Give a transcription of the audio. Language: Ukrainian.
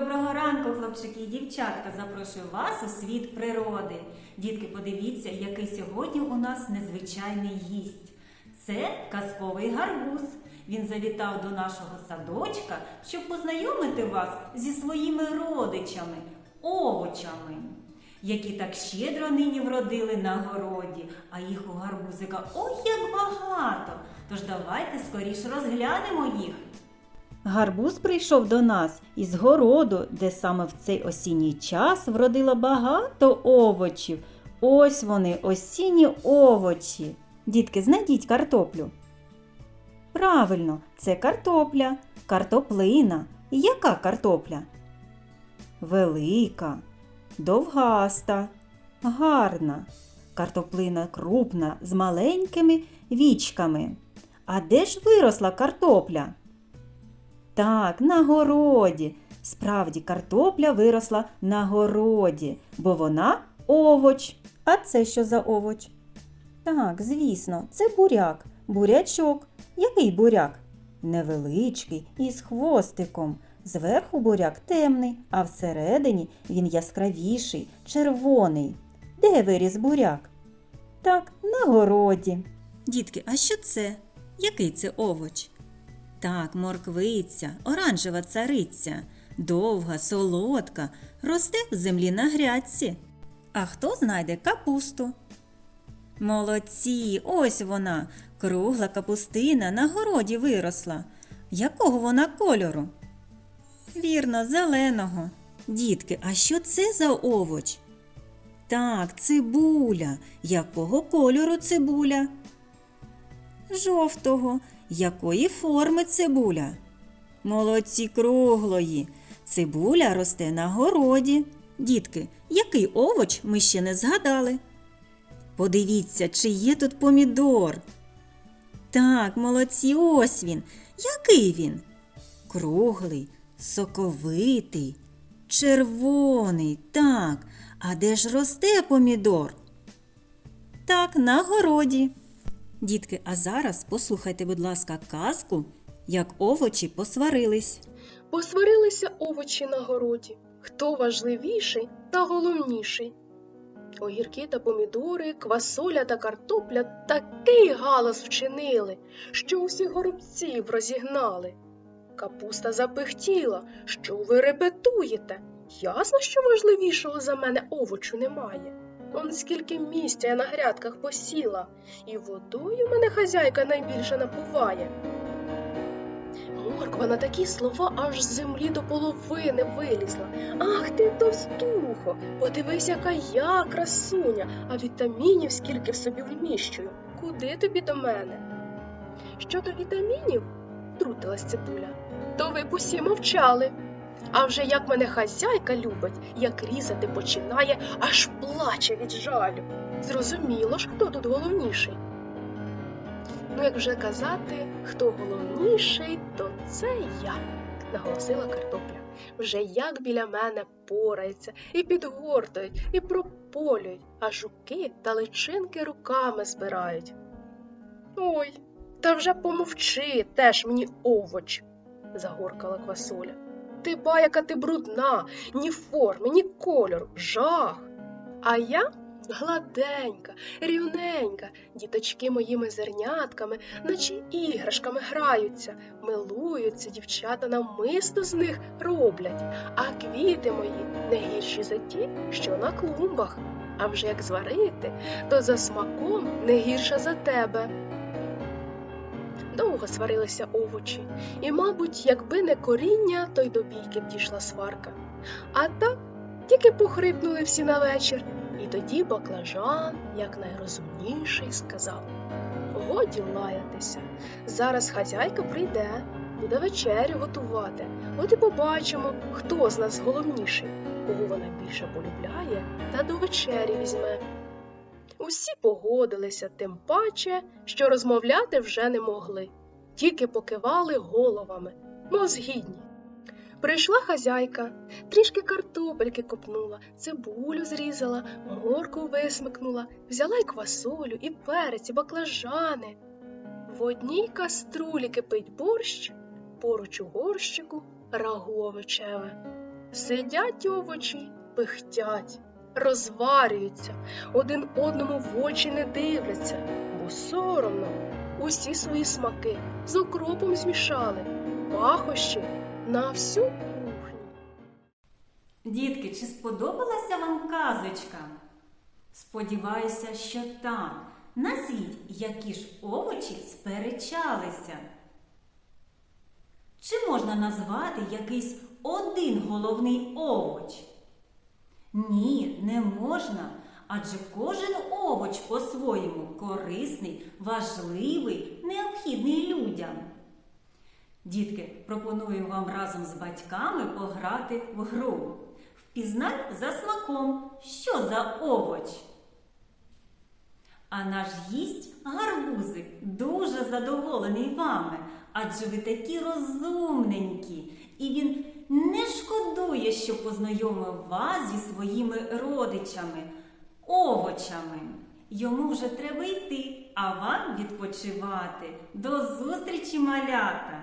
Доброго ранку, хлопчики і дівчатка. Запрошую вас у світ природи. Дітки, подивіться, який сьогодні у нас незвичайний гість. Це казковий гарбуз. Він завітав до нашого садочка, щоб познайомити вас зі своїми родичами, овочами, які так щедро нині вродили на городі, а їх у гарбузика ой як багато. Тож давайте скоріш розглянемо їх. Гарбуз прийшов до нас із городу, де саме в цей осінній час вродило багато овочів. Ось вони, осінні овочі. Дітки, знайдіть картоплю. Правильно, це картопля, картоплина. Яка картопля? Велика, довгаста, гарна. Картоплина крупна з маленькими вічками. А де ж виросла картопля? Так, на городі. Справді, картопля виросла на городі, бо вона овоч. А це що за овоч? Так, звісно, це буряк, бурячок. Який буряк? Невеличкий із хвостиком. Зверху буряк темний, а всередині він яскравіший, червоний. Де виріс буряк? Так, на городі. Дітки, а що це? Який це овоч? Так, морквиця, оранжева цариця, довга, солодка, росте в землі на грядці. А хто знайде капусту? Молодці, ось вона, кругла капустина на городі виросла. Якого вона кольору? Вірно, зеленого. Дітки, а що це за овоч? Так, цибуля. Якого кольору цибуля? Жовтого. Якої форми цибуля? Молодці круглої. Цибуля росте на городі. Дітки, який овоч ми ще не згадали? Подивіться, чи є тут помідор. Так, молодці, ось він. Який він? Круглий, соковитий, червоний. Так. А де ж росте помідор? Так, на городі. Дітки, а зараз послухайте, будь ласка, казку, як овочі посварились. Посварилися овочі на городі. Хто важливіший та головніший? Огірки та помідори, квасоля та картопля такий галас вчинили, що усіх горобців розігнали. Капуста запихтіла, що ви репетуєте? Ясно, що важливішого за мене овочу немає. Он скільки місця я на грядках посіла, і водою мене хазяйка найбільше напуває. Морква на такі слова аж з землі до половини вилізла. Ах ти товстухо, подивись, яка я красуня, а вітамінів скільки в собі вміщую. Куди тобі до мене? Щодо вітамінів, втрутилась цибуля, то ви б усі мовчали. А вже як мене хазяйка любить, як різати починає, аж плаче від жалю. Зрозуміло ж, хто тут головніший. Ну, як вже казати, хто головніший, то це я, наголосила картопля. Вже як біля мене порається, і підгортають, і прополюють, а жуки та личинки руками збирають. Ой, та вже помовчи, теж мені овоч, загоркала квасоля. Ти ба, яка ти брудна, ні форми, ні кольору, жах. А я гладенька, рівненька, діточки моїми зернятками, наче іграшками граються, милуються, дівчата намисто з них роблять, а квіти мої не гірші за ті, що на клумбах. А вже як зварити, то за смаком не гірша за тебе. Довго сварилися овочі, і, мабуть, якби не коріння, то й до бійки б дійшла сварка. А так тільки похрипнули всі на вечір, і тоді баклажан, як найрозумніший, сказав Годі лаятися. Зараз хазяйка прийде, буде вечерю готувати. От і побачимо, хто з нас головніший, кого вона більше полюбляє та до вечері візьме. Усі погодилися, тим паче, що розмовляти вже не могли, тільки покивали головами, мов згідні. Прийшла хазяйка, трішки картопельки копнула, цибулю зрізала, морку висмикнула, взяла й квасолю, і перець, і баклажани. В одній каструлі кипить борщ, поруч у горщику рагу овочеве. Сидять овочі, пихтять, розварюються, один одному в очі не дивляться, бо соромно. Усі свої смаки з окропом змішали, пахощі на всю кухню. Дітки, чи сподобалася вам казочка? Сподіваюся, що так. Назвіть, які ж овочі сперечалися. Чи можна назвати якийсь один головний овоч? Ні, не можна. Адже кожен овоч по-своєму корисний, важливий, необхідний людям. Дітки, пропоную вам разом з батьками пограти в гру. Впізнай за смаком, що за овоч. А наш гість гарбузик дуже задоволений вами, адже ви такі розумненькі, і він не шкодує, що познайомив вас зі своїми родичами, овочами. Йому вже треба йти, а вам відпочивати. До зустрічі, малята!